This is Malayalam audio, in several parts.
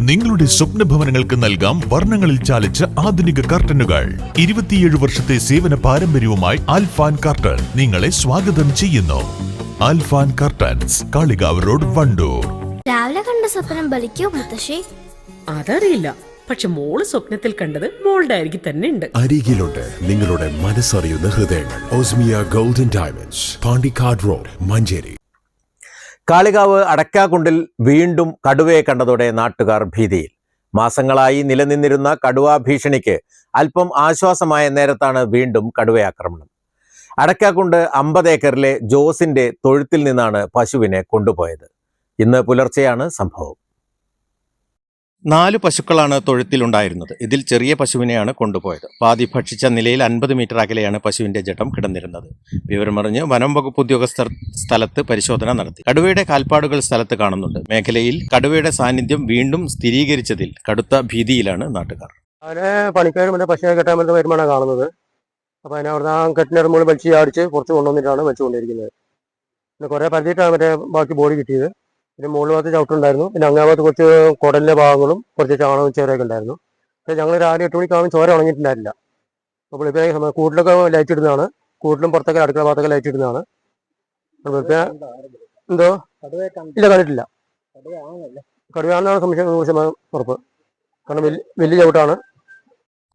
നിങ്ങളുടെ സ്വപ്ന ഭവനങ്ങൾക്ക് നൽകാം വർണങ്ങളിൽ ചാലിച്ച ആധുനിക കർട്ടനുകൾ. ഇരുപത്തിയേഴ് വർഷത്തെ സേവന പാരമ്പര്യവുമായി ആൽഫാൻ കർട്ടൻ നിങ്ങളെ സ്വാഗതം ചെയ്യുന്നു. Alfan curtains Kalikavu road Wandoor. രാവിലെ കണ്ട സ്വപ്നം ബലിക്കോ മുത്തശ്ശി? അതറിയില്ല. പക്ഷെ മോൾ സ്വപ്നത്തിൽ കണ്ടത് മോളുടെ അരികിൽ തന്നെ ഉണ്ട്. അരികിലുണ്ട് നിങ്ങളുടെ മനസ്സറിയുന്ന ഹൃദയങ്ങൾ. Osmia golden diamonds Pandikkad road Manjeri. Kalikavu അടക്കാക്കുണ്ടിൽ വീണ്ടും കടുവയെ കണ്ടതോടെ നാട്ടുകാർ ഭീതിയിൽ. മാസങ്ങളായി നിലനിന്നിരുന്ന കടുവാ ഭീഷണിക്ക് അല്പം ആശ്വാസമായ നേരത്താണ് വീണ്ടും കടുവയാക്രമണം അടക്കാക്കുണ്ട് അമ്പത് ഏക്കറിലെ ജോസിന്റെ തൊഴുത്തിൽ നിന്നാണ് പശുവിനെ കൊണ്ടുപോയത്. ഇന്ന് പുലർച്ചെയാണ് സംഭവം. നാല് പശുക്കളാണ് തൊഴുത്തിലുണ്ടായിരുന്നത്. ഇതിൽ ചെറിയ പശുവിനെയാണ് കൊണ്ടുപോയത്. പാതി ഭക്ഷിച്ച നിലയിൽ അൻപത് മീറ്റർ അകലെയാണ് പശുവിന്റെ ജഡം കിടന്നിരുന്നത്. വിവരമറിഞ്ഞ് വനം വകുപ്പ് ഉദ്യോഗസ്ഥർ സ്ഥലത്ത് പരിശോധന നടത്തി. കടുവയുടെ കാൽപ്പാടുകൾ സ്ഥലത്ത് കാണുന്നുണ്ട്. മേഖലയിൽ കടുവയുടെ സാന്നിധ്യം വീണ്ടും സ്ഥിരീകരിച്ചതിൽ കടുത്ത ഭീതിയിലാണ് നാട്ടുകാർ. അവനെ പണിക്കാരും മറ്റേ പശുവിനെ കെട്ടാൻ പറ്റുന്ന വരുമാനമാണ് കാണുന്നത്. അപ്പോൾ അതിനെ അവിടുന്ന് ആ കെട്ടിന്റെ മുകളിൽ വലിച്ച് ചാടിച്ച് കുറച്ച് കൊണ്ടുവന്നിട്ടാണ് വെച്ചുകൊണ്ടിരിക്കുന്നത്. പിന്നെ കുറേ പരിധിയിട്ടാണ് മറ്റേ ബാക്കി ബോഡി കിട്ടിയത്. പിന്നെ മുകളിൽ ഭാഗത്ത് ചവിട്ടുണ്ടായിരുന്നു. പിന്നെ അങ്ങേ ഭാഗത്ത് കുറച്ച് കുടലിലെ ഭാഗങ്ങളും കുറച്ച് ചാണകവും ചേരൊക്കെ ഉണ്ടായിരുന്നു. പക്ഷേ ഞങ്ങൾ രാവിലെ എട്ട് മണിക്കാവുമ്പോൾ ചോര ഉണങ്ങിയിട്ടുണ്ടായിരുന്നില്ല. അപ്പോൾ ഇപ്പോൾ കൂട്ടിലൊക്കെ ലൈറ്റ് ഇടുന്നതാണ്. കൂട്ടിലും പുറത്തൊക്കെ അടുക്കള ഭാഗത്തൊക്കെ ലൈറ്റ് ഇടുന്നതാണ്. എന്തോ? ഇല്ല കണ്ടിട്ടില്ല. കടുവയാണെന്നാണ് സംശയം ഉറപ്പ്. കാരണം വലിയ ചവിട്ടാണ്.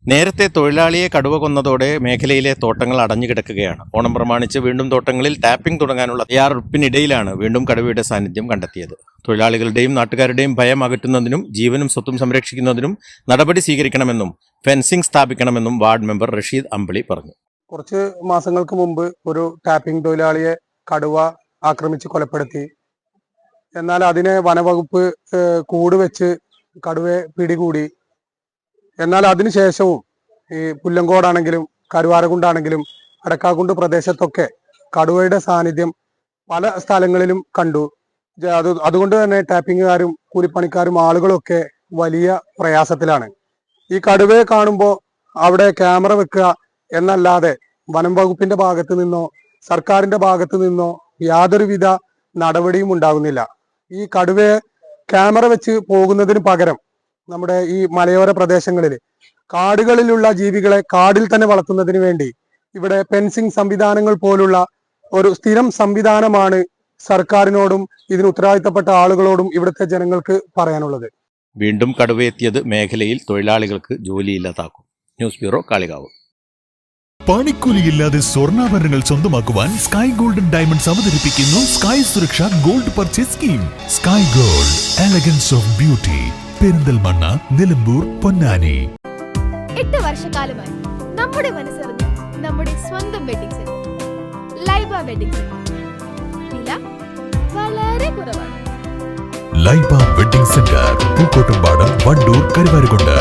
നേരത്തെ തൊഴിലാളിയെ കടുവ കൊന്നതോടെ മേഖലയിലെ തോട്ടങ്ങൾ അടഞ്ഞു കിടക്കുകയാണ്. ഓണം പ്രമാണിച്ച് വീണ്ടും തോട്ടങ്ങളിൽ ടാപ്പിംഗ് തുടങ്ങാനുള്ള തയ്യാറെടുപ്പിനിടയിലാണ് വീണ്ടും കടുവയുടെ സാന്നിധ്യം കണ്ടെത്തിയത്. തൊഴിലാളികളുടെയും നാട്ടുകാരുടെയും ഭയം അകറ്റുന്നതിനും ജീവനും സ്വത്തും സംരക്ഷിക്കുന്നതിനും നടപടി സ്വീകരിക്കണമെന്നും ഫെൻസിംഗ് സ്ഥാപിക്കണമെന്നും വാർഡ് മെമ്പർ റഷീദ് അമ്പിളി പറഞ്ഞു. കുറച്ച് മാസങ്ങൾക്ക് മുമ്പ് ഒരു ടാപ്പിംഗ് തൊഴിലാളിയെ കടുവ ആക്രമിച്ച് കൊലപ്പെടുത്തി. എന്നാൽ അതിനെ വനവകുപ്പ് കൂട് വെച്ച് കടുവയെ പിടികൂടി. എന്നാൽ അതിനുശേഷവും ഈ പുല്ലങ്കോടാണെങ്കിലും കരുവാരകുണ്ടാണെങ്കിലും അടക്കാകുണ്ട് പ്രദേശത്തൊക്കെ കടുവയുടെ സാന്നിധ്യം പല സ്ഥലങ്ങളിലും കണ്ടു. അത് അതുകൊണ്ട് തന്നെ ടാപ്പിങ്ങുകാരും കൂലിപ്പണിക്കാരും ആളുകളൊക്കെ വലിയ പ്രയാസത്തിലാണ്. ഈ കടുവയെ കാണുമ്പോൾ അവിടെ ക്യാമറ വെക്കുക എന്നല്ലാതെ വനം വകുപ്പിന്റെ ഭാഗത്ത് നിന്നോ സർക്കാരിന്റെ ഭാഗത്ത് നിന്നോ യാതൊരുവിധ നടപടിയും ഉണ്ടാകുന്നില്ല. ഈ കടുവയെ ക്യാമറ വെച്ച് പോകുന്നതിന് പകരം നമ്മുടെ ഈ മലയോര പ്രദേശങ്ങളിൽ കാടുകളിലുള്ള ജീവികളെ കാടിൽ തന്നെ വളർത്തുന്നതിന് വേണ്ടി ഇവിടെ പെൻസിംഗ് സംവിധാനങ്ങൾ പോലുള്ള ഒരു സ്ഥിരം സംവിധാനമാണ് സർക്കാരിനോടും ഇതിന് ഉത്തരവാദിത്തപ്പെട്ട ആളുകളോടും ഇവിടുത്തെ ജനങ്ങൾക്ക് പറയാനുള്ളത്. വീണ്ടും കടുവയെത്തിയത് മേഖലയിൽ തൊഴിലാളികൾക്ക് ജോലിയില്ലാതാക്കും. News bureau Kalikavu. പണിക്കൂലിയില്ലാതെ സ്വർണാഭരണങ്ങൾ സ്വന്തമാക്കുവാൻ സ്കൈ ഗോൾഡൻ ഡയമണ്ട്സ് അവതരിപ്പിക്കുന്നു സ്കൈ സുരക്ഷ gold purchase scheme Sky gold elegance of beauty Perinthalmanna Nilambur Ponnani. എട്ട് വർഷക്കാലമായി നമ്മുടെ മനസ്സറിഞ്ഞ് നമ്മുടെ സ്വന്തം wedding centre Laiba wedding centre വില വളരെ കുറവാണ്. Laiba wedding centre Pookkottumpadam Wandoor Karuvarakundu.